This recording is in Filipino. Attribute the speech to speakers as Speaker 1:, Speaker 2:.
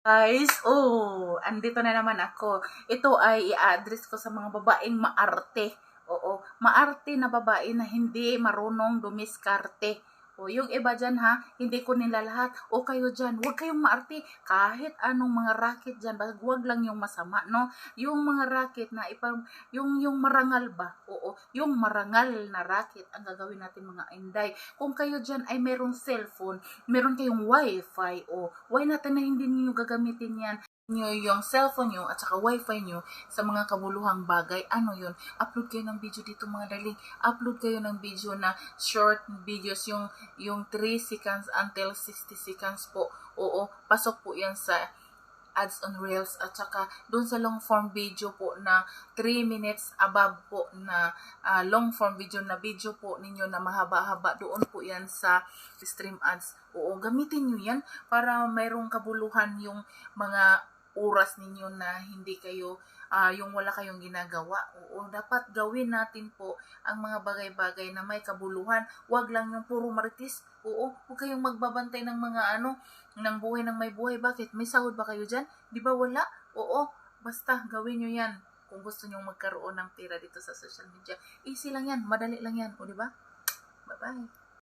Speaker 1: Guys, oh, andito na naman ako. Ito ay i-address ko sa mga babaeng maarte. Oo, maarte na babae na hindi marunong dumiskarte. O, yung iba dyan ha, hindi ko nila lahat. O kayo dyan, huwag kayong maarte. Kahit anong mga racket dyan, huwag lang yung masama, no? Yung mga racket na ipang, yung, yung marangal ba? Oo, yung marangal na racket ang gagawin natin mga inday. Kung kayo dyan ay merong cellphone, meron kayong wifi, o why natin na hindi niyo gagamitin yan? Nyo yung cellphone nyo at saka wifi nyo sa mga kabuluhang bagay, ano yun? Upload kayo ng video dito mga darling. Upload kayo ng video na short videos, yung, yung 3 seconds until 60 seconds po. Oo, pasok po yan sa ads on Reels at saka doon sa long form video po na 3 minutes above po na ah, long form video na video po ninyo na mahaba-haba doon po yan sa stream ads. Oo, gamitin nyo yan para mayroong kabuluhan yung mga oras ninyo na hindi kayo ah, yung wala kayong ginagawa. Oo, dapat gawin natin po ang mga bagay-bagay na may kabuluhan. Huwag lang yung puro maritis. Oo, huwag kayong magbabantay ng mga ano, ng buhay ng may buhay. Bakit? May sahod ba kayo dyan? Di ba wala? Oo, basta gawin nyo yan. Kung gusto nyo magkaroon ng pera dito sa social media. Easy lang yan, madali lang yan. O, di ba? Bye-bye.